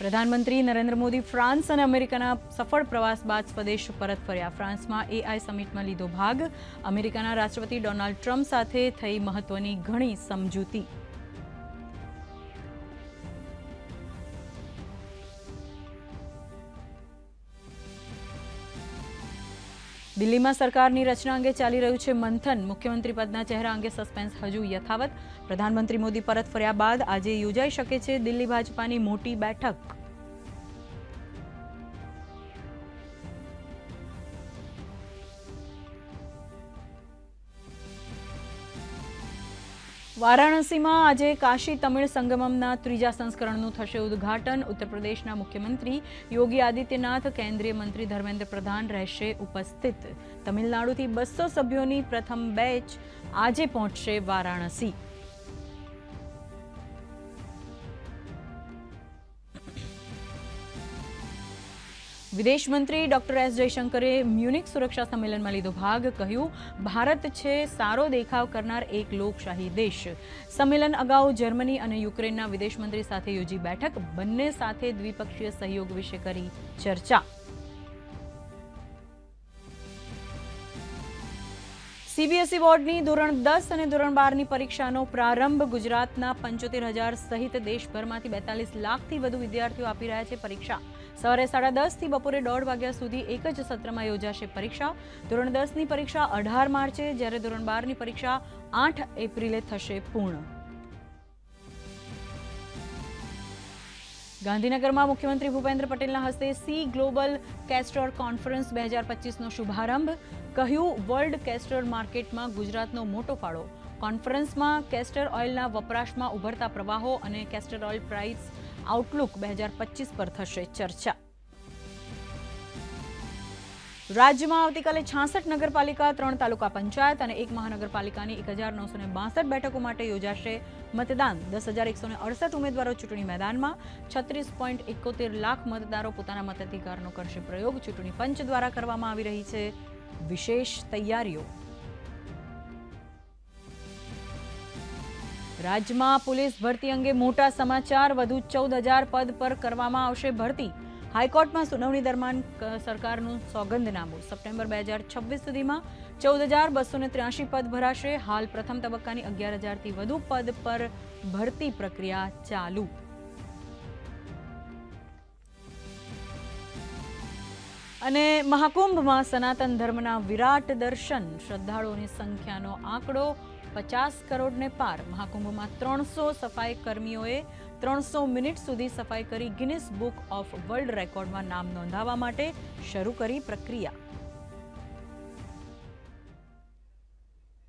પ્રધાનમંત્રી નરેન્દ્ર મોદી ફ્રાન્સ અને અમેરિકાના સફળ પ્રવાસ બાદ સ્વદેશ પરત ફર્યા. ફ્રાન્સમાં એઆઈ સમિટમાં લીધો ભાગ. અમેરિકાના રાષ્ટ્રપતિ ડોનાલ્ડ ટ્રમ્પ સાથે થઈ મહત્વની ઘણી સમજૂતી. દિલ્હીમાં સરકારની રચના અંગે ચાલી રહ્યું છે મંથન. મુખ્યમંત્રી પદના ચહેરા અંગે સસ્પેન્સ હજુ યથાવત. પ્રધાનમંત્રી મોદી પરત ફર્યા બાદ આજે યોજાઈ શકે છે દિલ્હી ભાજપાની મોટી બેઠક. વારાણસીમાં આજે કાશી તમિળ સંગમમના ત્રીજા સંસ્કરણનું થશે ઉદ્ઘાટન. ઉત્તર પ્રદેશના મુખ્યમંત્રી યોગી આદિત્યનાથ, કેન્દ્રીય મંત્રી ધર્મેન્દ્ર પ્રધાન રહેશે ઉપસ્થિત. તમિલનાડુથી બસો સભ્યોની પ્રથમ બેચ આજે પહોંચશે વારાણસી. વિદેશ મંત્રી ડોક્ટર એસ જયશંકરે મ્યુનિક સુરક્ષા સંમેલનમાં લીધો ભાગ કહ્યું, ભારત છે સારો દેખાવ કરનાર એક લોકશાહી દેશ. સંમેલન અગાઉ જર્મની અને યુક્રેનના વિદેશ મંત્રી સાથે યોજી બેઠક, બંને સાથે દ્વિપક્ષીય સહયોગ વિશે કરી ચર્ચા. સીબીએસઈ બોર્ડની ધોરણ દસ અને ધોરણ બારની પરીક્ષાનો પ્રારંભ ગુજરાતના પંચોતેર હજાર સહિત દેશભરમાંથી બેતાલીસ લાખથી વધુ વિદ્યાર્થીઓ આપી રહ્યા છે પરીક્ષા. સવારે સાડા દસથી બપોરે દોઢ વાગ્યા સુધી એક જ સત્રમાં યોજાશે પરીક્ષા. ધોરણ દસની પરીક્ષા અઢાર માર્ચે, જ્યારે ધોરણ બારની પરીક્ષા આઠ એપ્રિલે થશે પૂર્ણ. ગાંધીનગરમાં મુખ્યમંત્રી ભૂપેન્દ્ર પટેલના હસ્તે સી ગ્લોબલ કેસ્ટર કોન્ફરન્સ બે હજાર પચીસનો શુભારંભ. કહ્યું, વર્લ્ડ કેસ્ટર માર્કેટમાં ગુજરાતનો મોટો ફાળો. કોન્ફરન્સમાં કેસ્ટર ઓઇલના વપરાશમાં ઉભરતા પ્રવાહો અને કેસ્ટર ઓઇલ પ્રાઇસ આઉટલુક બે હજાર પચીસ પર થશે ચર્ચા. રાજ્યમાં આવતીકાલે છાસઠ નગરપાલિકા, ત્રણ તાલુકા પંચાયત અને એક મહાનગરપાલિકાની એક હજાર નવસો ને બાસઠ બેઠકો માટે યોજાશે મતદાન. દસ હજાર એકસો અડસઠ ઉમેદવારો ચૂંટણી મેદાનમાં, છત્રીસ પોઈન્ટ એકોતેર લાખ મતદારો પોતાના મતાધિકારનો કરશે પ્રયોગ. ચૂંટણી પંચ દ્વારા કરવામાં આવી રહી છે વિશેષ તૈયારીઓ. રાજ્યમાં પોલીસ ભરતી અંગે મોટા સમાચાર. વધુ ચૌદ હજાર પદ પર કરવામાં આવશે ભરતી. હાઈકોર્ટમાં સુનાવણી દરમિયાન સરકારનું સોગંદનામું. સપ્ટેમ્બર બે હજાર છવ્વીસ સુધીમાં ચૌદ હજાર બસો ત્ર્યાસી પદ ભરાશે. હાલ પ્રથમ તબક્કાની અગિયાર હજારથી વધુ પદ પર ભરતી પ્રક્રિયા ચાલુ. અને મહાકુંભમાં સનાતન ધર્મના વિરાટ દર્શન. શ્રદ્ધાળુઓની સંખ્યાનો આંકડો પચાસ કરોડને પાર. મહાકુંભમાં ત્રણસો સફાઈ કર્મીઓએ ત્રણસો મિનિટ સુધી સફાઈ કરી ગિનિસ બુક ઓફ વર્લ્ડ રેકોર્ડમાં નામ નોંધાવવા માટે શરૂ કરી પ્રક્રિયા.